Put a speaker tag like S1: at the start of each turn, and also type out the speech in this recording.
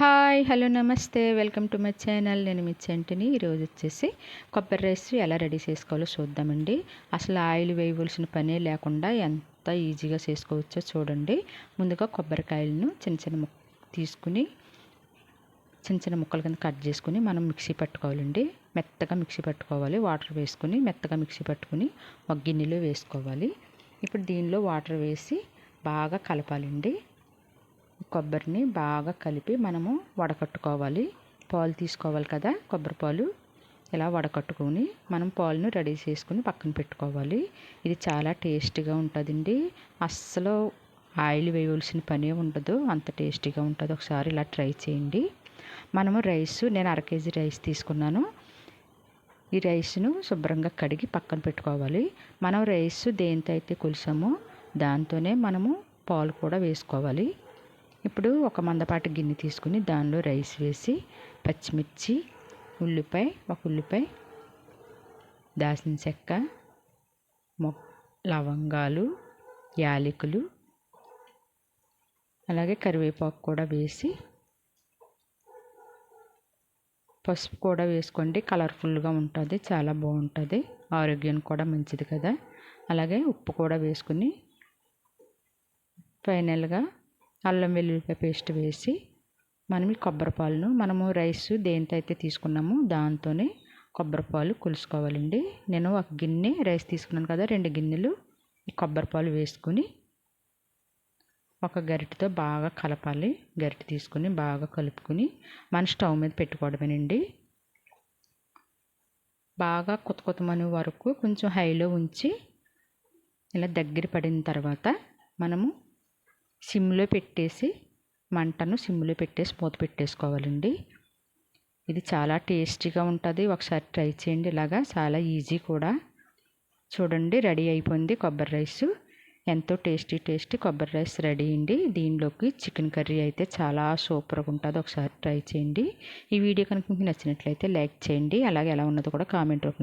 S1: Hi hello నమస్తే. Welcome to my channel. నేను మీ చెంటిని. ఈరోజు వచ్చేసి కొబ్బరి రైస్ ఎలా రెడీ చేసుకోవాలో చూద్దామండి. అసలు ఆయిల్ వేయవలసిన పనే లేకుండా ఎంత ఈజీగా చేసుకోవచ్చో చూడండి. ముందుగా కొబ్బరికాయలను చిన్న చిన్న తీసుకుని చిన్న చిన్న ముక్కల కింద కట్ చేసుకుని మనం మిక్సీ పట్టుకోవాలండి. మెత్తగా మిక్సీ పట్టుకోవాలి. వాటర్ వేసుకుని మెత్తగా మిక్సీ పట్టుకుని ఒక గిన్నెలో వేసుకోవాలి. ఇప్పుడు దీనిలో వాటర్ వేసి బాగా కలపాలండి. కొబ్బరిని బాగా కలిపి మనము వడకట్టుకోవాలి. పాలు తీసుకోవాలి కదా కొబ్బరి పాలు. ఇలా వడకట్టుకొని మనం పాలను రెడీ చేసుకుని పక్కన పెట్టుకోవాలి. ఇది చాలా టేస్టీగా ఉంటుందండి. అస్సలు ఆయిల్ వేయవలసిన పనే ఉండదు అంత టేస్టీగా ఉంటుంది. ఒకసారి ఇలా ట్రై చేయండి. మనము రైస్ నేను అర కేజీ రైస్ తీసుకున్నాను. ఈ రైస్ను శుభ్రంగా కడిగి పక్కన పెట్టుకోవాలి. మనం రైస్ దేంతో అయితే కొలిసామో దాంతోనే మనము పాలు కూడా వేసుకోవాలి. ఇప్పుడు ఒక మందపాటి గిన్నె తీసుకుని దానిలో రైస్ వేసి పచ్చిమిర్చి ఉల్లిపాయ ఒక ఉల్లిపాయ దాసిన చెక్క మొ లవంగాలు యాలకులు అలాగే కరివేపాకు కూడా వేసి పసుపు కూడా వేసుకోండి. కలర్ఫుల్గా ఉంటుంది చాలా బాగుంటుంది. ఆరోగ్యానికి కూడా మంచిది కదా. అలాగే ఉప్పు కూడా వేసుకుని ఫైనల్గా అల్లం వెల్లుల్లిపాయ పేస్ట్ వేసి మనం ఈ కొబ్బరిపాలను మనము రైస్ దేంతో అయితే తీసుకున్నామో దాంతోనే కొబ్బరిపాలు కొలుసుకోవాలండి. నేను ఒక గిన్నె రైస్ తీసుకున్నాను కదా రెండు గిన్నెలు ఈ కొబ్బరి వేసుకుని ఒక గరిటెతో బాగా కలపాలి. గరిటె తీసుకుని బాగా కలుపుకొని మన స్టవ్ మీద పెట్టుకోవడమేనండి. బాగా కొత్త కొత్తమని వరకు కొంచెం హైలో ఉంచి ఇలా దగ్గర పడిన తర్వాత మనము సిమ్లో పెట్టేసి మంటను సిమ్లో పెట్టేసి మూత పెట్టేసుకోవాలండి. ఇది చాలా టేస్టీగా ఉంటుంది. ఒకసారి ట్రై చేయండి. ఇలాగా చాలా ఈజీ కూడా. చూడండి రెడీ అయిపోయింది కొబ్బరి రైస్. ఎంతో టేస్టీ టేస్టీ కొబ్బరి రైస్ రెడీ అండి. దీనిలోకి చికెన్ కర్రీ అయితే చాలా సూపర్గా ఉంటుంది. ఒకసారి ట్రై చేయండి. ఈ వీడియో కనుక మీకు నచ్చినట్లయితే లైక్ చేయండి. అలాగే ఎలా ఉన్నదో కూడా కామెంట్